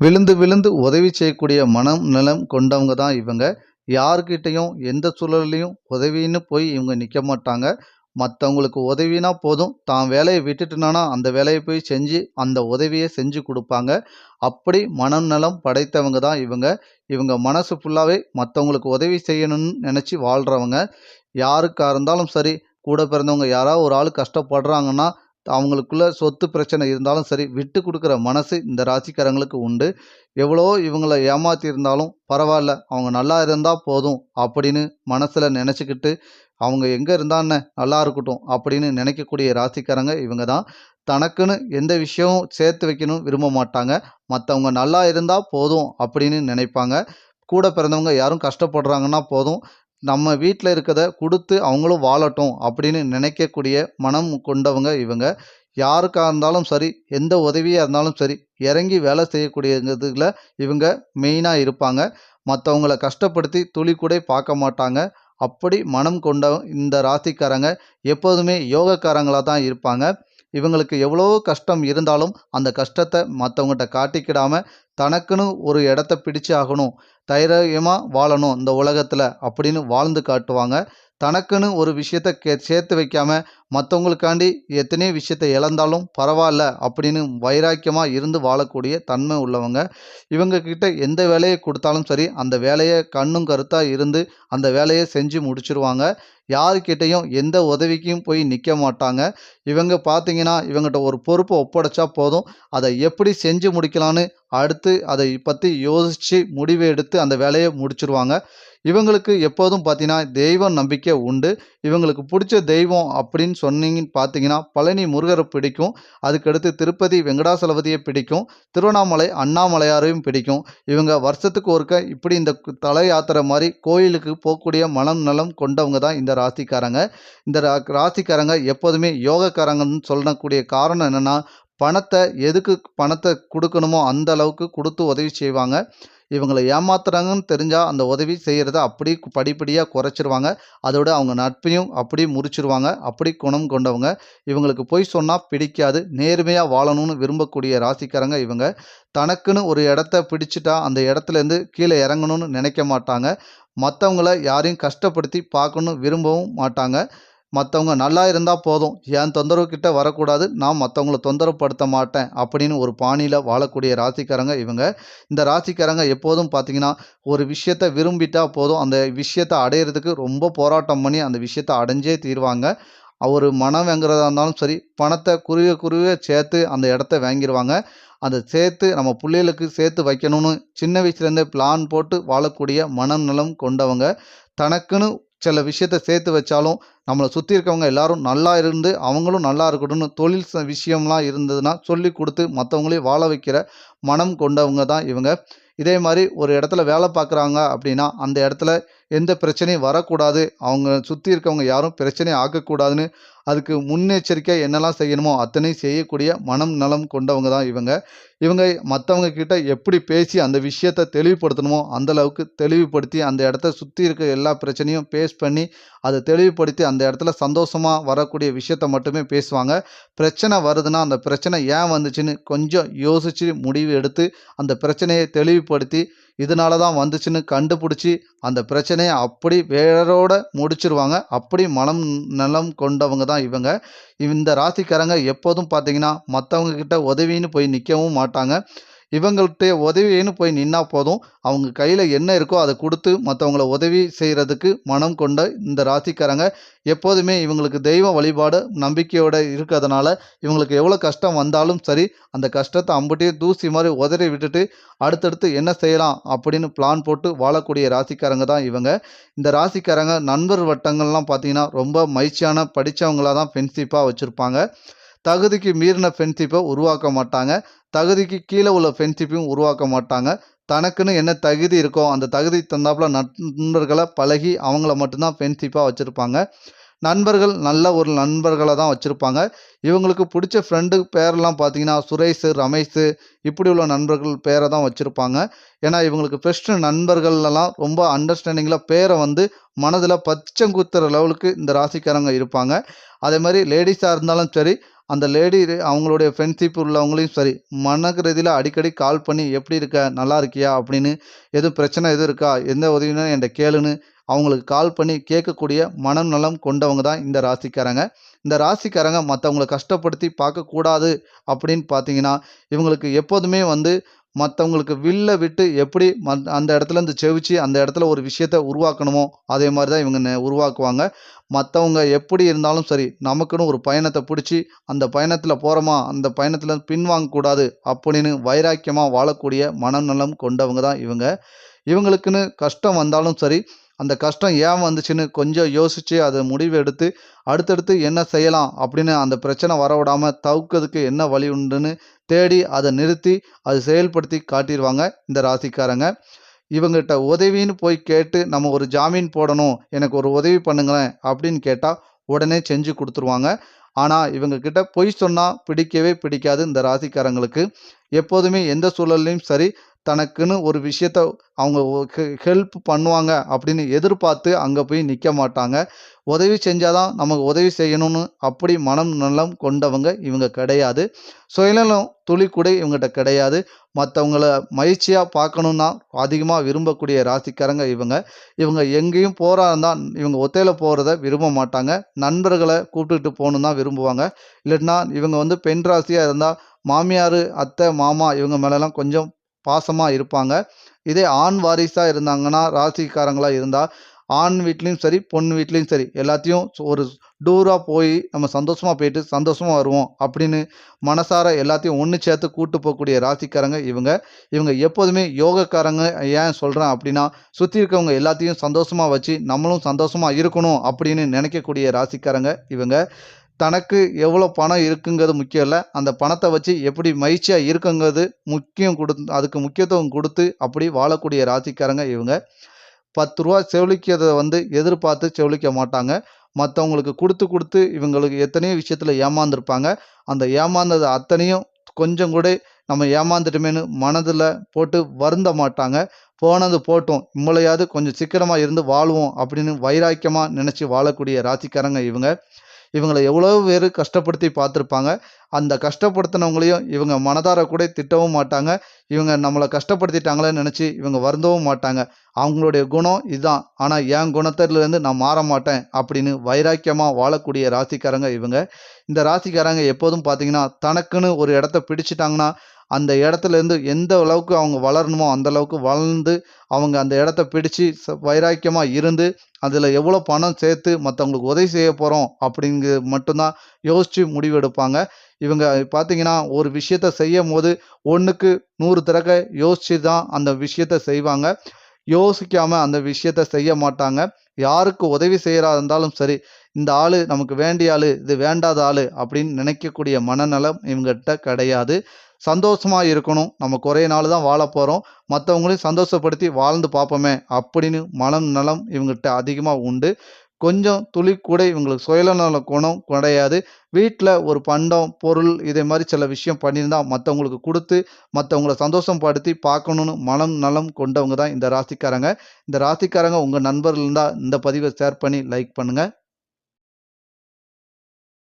விழுந்து விழுந்து உதவி செய்யக்கூடிய மனம் நலம் கொண்டவங்க தான் இவங்க. யாருக்கிட்டையும் எந்த சூழல்லையும் உதவின்னு போய் இவங்க நிற்க மாட்டாங்க. மற்றவங்களுக்கு உதவினா போதும். தான் வேலையை விட்டுட்டுனானா அந்த வேலையை போய் செஞ்சு அந்த உதவியை செஞ்சு கொடுப்பாங்க. அப்படி மனநலம் படைத்தவங்க தான் இவங்க. இவங்க மனசு ஃபுல்லாகவே மற்றவங்களுக்கு உதவி செய்யணும்னு நினச்சி வாழ்கிறவங்க யாருக்காக இருந்தாலும் சரி கூட பிறந்தவங்க யாராவது ஒரு ஆள் கஷ்டப்படுறாங்கன்னா அவங்களுக்குள்ள சொத்து பிரச்சனை இருந்தாலும் சரி விட்டு கொடுக்குற மனசு இந்த ராசிக்காரங்களுக்கு உண்டு. எவ்வளோ இவங்களை ஏமாற்றியிருந்தாலும் இருந்தாலும் பரவாயில்ல அவங்க நல்லா இருந்தால் போதும் அப்படின்னு மனசில் நினச்சிக்கிட்டு அவங்க எங்கே இருந்தான்னு நல்லா இருக்கட்டும் அப்படின்னு நினைக்கக்கூடிய ராசிக்காரங்க இவங்க தான். தனக்குன்னு எந்த விஷயமும் சேர்த்து வைக்கணும் விரும்ப மாட்டாங்க. மற்றவங்க நல்லா இருந்தால் போதும் அப்படின்னு நினைப்பாங்க. கூட பிறந்தவங்க யாரும் கஷ்டப்படுறாங்கன்னா போதும். நம்ம வீட்டில் இருக்கிறத கொடுத்து அவங்களும் வாழட்டும் அப்படின்னு நினைக்கக்கூடிய மனம் கொண்டவங்க இவங்க. யாருக்காக இருந்தாலும் சரி எந்த உதவியாக இருந்தாலும் சரி இறங்கி வேலை செய்யக்கூடியங்கிறதுல இவங்க மெயினாக இருப்பாங்க. மற்றவங்கள கஷ்டப்படுத்தி துளி கூட பார்க்க மாட்டாங்க. அப்படி மனம் கொண்ட இந்த ராசிக்காரங்க எப்போதுமே யோகக்காரங்களாக தான் இருப்பாங்க. இவங்களுக்கு எவ்வளோ கஷ்டம் இருந்தாலும் அந்த கஷ்டத்தை மற்றவங்ககிட்ட காட்டிக்கிடாமல் தனக்குன்னு ஒரு இடத்த பிடிச்சு ஆகணும் தைரியமாக வாழணும் இந்த உலகத்தில் அப்படின்னு வாழ்ந்து காட்டுவாங்க. தனக்குன்னு ஒரு விஷயத்த கே சேர்த்து வைக்காமல் மற்றவங்களுக்காண்டி எத்தனையோ விஷயத்தை இழந்தாலும் பரவாயில்ல அப்படின்னு வைராக்கியமாக இருந்து வாழக்கூடிய தன்மை உள்ளவங்க. இவங்கக்கிட்ட எந்த வேலையை கொடுத்தாலும் சரி அந்த வேலையை கண்ணும் கருத்தாக இருந்து அந்த வேலையை செஞ்சு முடிச்சிருவாங்க. யாருக்கிட்டேயும் எந்த உதவிக்கும் போய் நிற்க மாட்டாங்க. இவங்க பார்த்தீங்கன்னா இவங்ககிட்ட ஒரு பொறுப்பை ஒப்படைச்சா போதும். அதை எப்படி செஞ்சு முடிக்கலான்னு அடுத்து அதை பற்றி யோசித்து முடிவு எடுத்து அந்த வேலையை முடிச்சிருவாங்க. இவங்களுக்கு எப்போதும் பார்த்தீங்கன்னா தெய்வ நம்பிக்கை உண்டு. இவங்களுக்கு பிடிச்ச தெய்வம் அப்படின்னு சொன்னீங்கன்னு பார்த்தீங்கன்னா பழனி முருகரை பிடிக்கும். அதுக்கடுத்து திருப்பதி வெங்கடாசலபதியை பிடிக்கும். திருவண்ணாமலை அண்ணாமலையாரையும் பிடிக்கும். இவங்க வருஷத்துக்கு ஒருக்க இப்படி இந்த தலை யாத்திரை மாதிரி கோயிலுக்கு போகக்கூடிய மனம் நலம் கொண்டவங்க தான் இந்த ராசிக்காரங்க. இந்த ரா ராசிக்காரங்க எப்போதுமே யோகக்காரங்கன்னு சொல்லக்கூடிய காரணம் என்னென்னா பணத்தை எதுக்கு பணத்தை கொடுக்கணுமோ அந்த அளவுக்கு கொடுத்து உதவி செய்வாங்க. இவங்களை ஏமாத்துறாங்கன்னு தெரிஞ்சால் அந்த உதவி செய்கிறத அப்படி படிப்படியாக குறைச்சிருவாங்க. அதோட அவங்க நட்பையும் அப்படி முறிச்சிருவாங்க. அப்படி குணம் கொண்டவங்க. இவங்களுக்கு பொய் சொன்னால் பிடிக்காது. நேர்மையாக வாழணும்னு விரும்பக்கூடிய ராசிக்காரங்க இவங்க. தனக்குன்னு ஒரு இடத்த பிடிச்சிட்டா அந்த இடத்துலேருந்து கீழே இறங்கணும்னு நினைக்க மாட்டாங்க. மற்றவங்கள யாரையும் கஷ்டப்படுத்தி பார்க்கணும் விரும்பவும் மாட்டாங்க. மற்றவங்க நல்லா இருந்தால் போதும். என் தொந்தரவு கிட்ட வரக்கூடாது. நான் மற்றவங்கள தொந்தரவுப்படுத்த மாட்டேன் அப்படின்னு ஒரு பாணியில் வாழக்கூடிய ராசிக்காரங்க இவங்க. இந்த ராசிக்காரங்க எப்போதும் பார்த்தீங்கன்னா ஒரு விஷயத்தை விரும்பிட்டால் போதும். அந்த விஷயத்தை அடையிறதுக்கு ரொம்ப போராட்டம் பண்ணி அந்த விஷயத்தை அடைஞ்சே தீருவாங்க. அவர் மனம் வாங்குறதா இருந்தாலும் சரி பணத்தை குறுக குறுகிய சேர்த்து அந்த இடத்த வாங்கிடுவாங்க அதை சேர்த்து நம்ம பிள்ளைகளுக்கு சேர்த்து வைக்கணும்னு சின்ன வயசுலேருந்தே பிளான் போட்டு வாழக்கூடிய மனநலம் கொண்டவங்க. தனக்குன்னு சில விஷயத்த சேர்த்து வச்சாலும் நம்மளை சுற்றி இருக்கவங்க எல்லாரும் நல்லா இருந்து அவங்களும் நல்லா இருக்கட்டும்னு தொழில் ச- விஷயம்லாம் இருந்ததுன்னா சொல்லி கொடுத்து மற்றவங்களையும் வாழ வைக்கிற மனம் கொண்டவங்க தான் இவங்க. இதே மாதிரி ஒரு இடத்துல வேலை பார்க்குறாங்க அப்படின்னா அந்த இடத்துல எந்த பிரச்சனையும் வரக்கூடாது. அவங்க சுற்றி இருக்கவங்க யாரும் பிரச்சனை ஆக்கக்கூடாதுன்னு அதுக்கு முன்னெச்சரிக்கை என்னெல்லாம் செய்யணுமோ அத்தனை செய்யக்கூடிய மனம் நலம் கொண்டவங்க தான் இவங்க. இவங்க மற்றவங்க கிட்ட எப்படி பேசி அந்த விஷயத்தை தெளிவுபடுத்தணுமோ அந்த அளவுக்கு தெளிவுபடுத்தி அந்த இடத்த சுற்றி இருக்க எல்லா பிரச்சனையும் பேஸ் பண்ணி அதை தெளிவுபடுத்தி அந்த இடத்துல சந்தோஷமாக வரக்கூடிய விஷயத்த மட்டுமே பேசுவாங்க. பிரச்சனை வருதுன்னா அந்த பிரச்சனை ஏன் வந்துச்சுன்னு கொஞ்சம் யோசித்து முடிவு எடுத்து அந்த பிரச்சனையை தெளிவுபடுத்தி இதனால தான் வந்துச்சுன்னு கண்டுபிடிச்சி அந்த பிரச்சனையை அப்படி வேரோட முடிச்சிருவாங்க. அப்படி மனம் நலம் கொண்டவங்க தான் இவங்க. இந்த ராசிக்காரங்க எப்போதும் பார்த்தீங்கன்னா மற்றவங்க கிட்ட உதவின்னு போய் நிற்கவும் மாட்டாங்க. இவங்கள்ட்ட உதவின்னு போய் நின்னா போதும். அவங்க கையில் என்ன இருக்கோ அதை கொடுத்து மற்றவங்கள உதவி செய்கிறதுக்கு மனம் கொண்ட இந்த ராசிக்காரங்க எப்போதுமே இவங்களுக்கு தெய்வ வழிபாடு நம்பிக்கையோடு இருக்கிறதுனால இவங்களுக்கு எவ்வளோ கஷ்டம் வந்தாலும் சரி அந்த கஷ்டத்தை அம்புட்டே தூசி மாதிரி உதறி விட்டுட்டு அடுத்தடுத்து என்ன செய்யலாம் அப்படின்னு பிளான் போட்டு வாழக்கூடிய ராசிக்காரங்க தான் இவங்க. இந்த ராசிக்காரங்க நண்பர் வட்டங்கள்லாம் பார்த்தீங்கன்னா ரொம்ப மகிழ்ச்சியான படித்தவங்களாக தான் ஃப்ரெண்ட்ஷிப்பாக வச்சுருப்பாங்க. தகுதிக்கு மீறின ஃப்ரெண்ட்ஷிப்பை உருவாக்க மாட்டாங்க. தகுதிக்கு கீழே உள்ள ஃப்ரெண்ட்ஷிப்பையும் உருவாக்க மாட்டாங்க. தனக்குன்னு என்ன தகுதி இருக்கோ அந்த தகுதி தந்தாப்புல நண்பர்களை பழகி அவங்கள மட்டும்தான் ஃப்ரெண்ட்ஷிப்பாக வச்சுருப்பாங்க. நண்பர்கள் நல்ல ஒரு நண்பர்களை தான் வச்சுருப்பாங்க. இவங்களுக்கு பிடிச்ச ஃப்ரெண்டு பேரெல்லாம் பார்த்தீங்கன்னா சுரேஷ் ரமேஷ் இப்படி உள்ள நண்பர்கள் பேரை தான் வச்சுருப்பாங்க. ஏன்னா இவங்களுக்கு பெஸ்ட்டு நண்பர்களெல்லாம் ரொம்ப அண்டர்ஸ்டாண்டிங்கில் பேரை வந்து மனதில் பச்சங்குத்துற லெவலுக்கு இந்த ராசிக்காரங்க இருப்பாங்க. அதே மாதிரி லேடிஸாக இருந்தாலும் சரி அந்த லேடி அவங்களுடைய ஃப்ரெண்ட்ஷிப் உள்ளவங்களையும் சரி மனது ரீதியில அடிக்கடி கால் பண்ணி எப்படி இருக்க? நல்லா இருக்கியா? அப்படின்னு எதுவும் பிரச்சனை எதுவும் இருக்கா? எந்த உதவினா என்கிட்ட கேளுன்னு அவங்களுக்கு கால் பண்ணி கேட்கக்கூடிய மனம் நலம் கொண்டவங்க தான் இந்த ராசிக்காரங்க. இந்த ராசிக்காரங்க மற்றவங்கள கஷ்டப்படுத்தி பார்க்கக்கூடாது அப்படின்னு பார்த்தீங்கன்னா இவங்களுக்கு எப்போதுமே வந்து மற்றவங்களுக்கு வில்ல விட்டு எப்படி மத் அந்த இடத்துலேருந்து செவிச்சு அந்த இடத்துல ஒரு விஷயத்த உருவாக்கணுமோ அதே மாதிரி தான் இவங்க உருவாக்குவாங்க. மற்றவங்க எப்படி இருந்தாலும் சரி நமக்குன்னு ஒரு பயணத்தை பிடிச்சி அந்த பயணத்தில் போகிறோமா அந்த பயணத்தில் பின்வாங்கக்கூடாது அப்படின்னு வைராக்கியமாக வாழக்கூடிய மனநலம் கொண்டவங்க தான் இவங்க. இவங்களுக்குன்னு கஷ்டம் வந்தாலும் சரி அந்த கஷ்டம் ஏன் வந்துச்சுன்னு கொஞ்சம் யோசித்து அதை முடிவு எடுத்து அடுத்தடுத்து என்ன செய்யலாம் அப்படின்னு அந்த பிரச்சனை வர விடாமல் தவிர்க்கிறதுக்கு என்ன வழி உண்டுன்னு தேடி அதை நிறுத்தி அதை செயல்படுத்தி காட்டிடுவாங்க இந்த ராசிக்காரங்க. இவங்ககிட்ட உதவின்னு போய் கேட்டு நம்ம ஒரு ஜாமீன் போடணும் எனக்கு ஒரு உதவி பண்ணுங்களேன் அப்படின்னு கேட்டால் உடனே செஞ்சு கொடுத்துருவாங்க. ஆனால் இவங்க கிட்ட பொய் சொன்னால் பிடிக்கவே பிடிக்காது இந்த ராசிக்காரங்களுக்கு. எப்போதுமே எந்த சூழல்லையும் சரி தனக்குன்னு ஒரு விஷயத்த அவங்க ஹெல்ப் பண்ணுவாங்க அப்படின்னு எதிர்பார்த்து அங்கே போய் நிற்க மாட்டாங்க. உதவி செஞ்சாதான் நமக்கு உதவி செய்யணும்னு அப்படி மனம் நலம் கொண்டவங்க இவங்க கிடையாது. சுயநலம் துளி கூட இவங்ககிட்ட கிடையாது. மற்றவங்கள மகிழ்ச்சியாக பார்க்கணுன்னா அதிகமாக விரும்பக்கூடிய ராசிக்காரங்க இவங்க. இவங்க எங்கேயும் போகிறாருந்தால் இவங்க ஒத்தையில் போகிறத விரும்ப மாட்டாங்க. நண்பர்களை கூப்பிட்டுட்டு போகணுன்னு தான் விரும்புவாங்க. இல்லைன்னா இவங்க வந்து பெண் ராசியாக இருந்தால் மாமியார் அத்தை மாமா இவங்க மேலெல்லாம் கொஞ்சம் பாசமாக இருப்பாங்க. இதே ஆண் வாரிசாக இருந்தாங்கன்னா ராசிக்காரங்களாக இருந்தால் ஆண் வீட்லேயும் சரி பொண்ணு வீட்லேயும் சரி எல்லாத்தையும் ஒரு டூராக போய் நம்ம சந்தோஷமாக போயிட்டு சந்தோஷமாக வருவோம் அப்படின்னு மனசார எல்லாத்தையும் ஒன்று சேர்த்து கூட்டு போகக்கூடிய ராசிக்காரங்க இவங்க. இவங்க எப்போதுமே யோகக்காரங்க ஏன் சொல்கிறேன் அப்படின்னா சுற்றி இருக்கவங்க எல்லாத்தையும் சந்தோஷமாக வச்சு நம்மளும் சந்தோஷமாக இருக்கணும் அப்படின்னு நினைக்கக்கூடிய ராசிக்காரங்க இவங்க. தனக்கு எவ்வளோ பணம் இருக்குங்கிறது முக்கியம் இல்லை. அந்த பணத்தை வச்சு எப்படி மகிழ்ச்சியாக இருக்குங்கிறது முக்கியம் கொடு அதுக்கு முக்கியத்துவம் கொடுத்து அப்படி வாழக்கூடிய ராசிக்காரங்க இவங்க. பத்து ரூபா செவிலிக்கிறத வந்து எதிர்பார்த்து செவிலிக்க மாட்டாங்க. மற்றவங்களுக்கு கொடுத்து கொடுத்து இவங்களுக்கு எத்தனையோ விஷயத்தில் ஏமாந்துருப்பாங்க. அந்த ஏமாந்தது அத்தனையும் கொஞ்சம் கூட நம்ம ஏமாந்துட்டுமேனு மனதில் போட்டு வருந்த மாட்டாங்க. போனது போட்டும் இம்மளையாவது கொஞ்சம் சிக்கனமாக இருந்து வாழ்வோம் அப்படின்னு வைராக்கியமாக நினச்சி வாழக்கூடிய ராசிக்காரங்க இவங்க. இவங்களை எவ்வளோ பேர் கஷ்டப்படுத்தி பார்த்துருப்பாங்க. அந்த கஷ்டப்படுத்தினவங்களையும் இவங்க மனதார கூட திட்டவும் மாட்டாங்க. இவங்க நம்மளை கஷ்டப்படுத்திட்டாங்களேன்னு நினச்சி இவங்க வருந்தவும் மாட்டாங்க. அவங்களுடைய குணம் இதுதான் ஆனால் என் குணத்திலேருந்து நான் மாற மாட்டேன் அப்படின்னு வைராக்கியமாக வாழக்கூடிய ராசிக்காரங்க இவங்க. இந்த ராசிக்காரங்க எப்போதும் பார்த்தீங்கன்னா தனக்குன்னு ஒரு இடத்த பிடிச்சிட்டாங்கன்னா அந்த இடத்துல இருந்து எந்த அளவுக்கு அவங்க வளரணுமோ அந்த அளவுக்கு வளர்ந்து அவங்க அந்த இடத்த பிடிச்சி வைராக்கியமாக இருந்து அதில் எவ்வளோ பணம் சேர்த்து மற்றவங்களுக்கு உதவி செய்ய போகிறோம் அப்படிங்கிறது மட்டும்தான் யோசித்து முடிவெடுப்பாங்க. இவங்க பார்த்தீங்கன்னா ஒரு விஷயத்த செய்யும் போது ஒன்றுக்கு நூறு தடவை யோசித்து தான் அந்த விஷயத்த செய்வாங்க. யோசிக்காமல் அந்த விஷயத்த செய்ய மாட்டாங்க. யாருக்கு உதவி செய்கிறா இருந்தாலும் சரி இந்த ஆள் நமக்கு வேண்டிய ஆள் இது வேண்டாத ஆள் அப்படின்னு நினைக்கக்கூடிய மனநலம் இவங்ககிட்ட கிடையாது. சந்தோஷமாக இருக்கணும். நம்ம குறைய நாள் தான் வாழ போகிறோம் மற்றவங்களையும் சந்தோஷப்படுத்தி வாழ்ந்து பார்ப்போமே அப்படின்னு மனம் நலம் இவங்ககிட்ட அதிகமாக உண்டு. கொஞ்சம் துளி கூட இவங்களுக்கு சுயநல குணம் கிடையாது. வீட்டில் ஒரு பண்டம் பொருள் இதே மாதிரி சில விஷயம் பண்ணியிருந்தால் மற்றவங்களுக்கு கொடுத்து மற்றவங்கள சந்தோஷப்படுத்தி பார்க்கணுன்னு மனம் நலம் கொண்டவங்க தான் இந்த ராசிக்காரங்க. இந்த ராசிக்காரங்க உங்கள் நண்பர்கள் இருந்தால் இந்த பதிவை ஷேர் பண்ணி லைக் பண்ணுங்கள்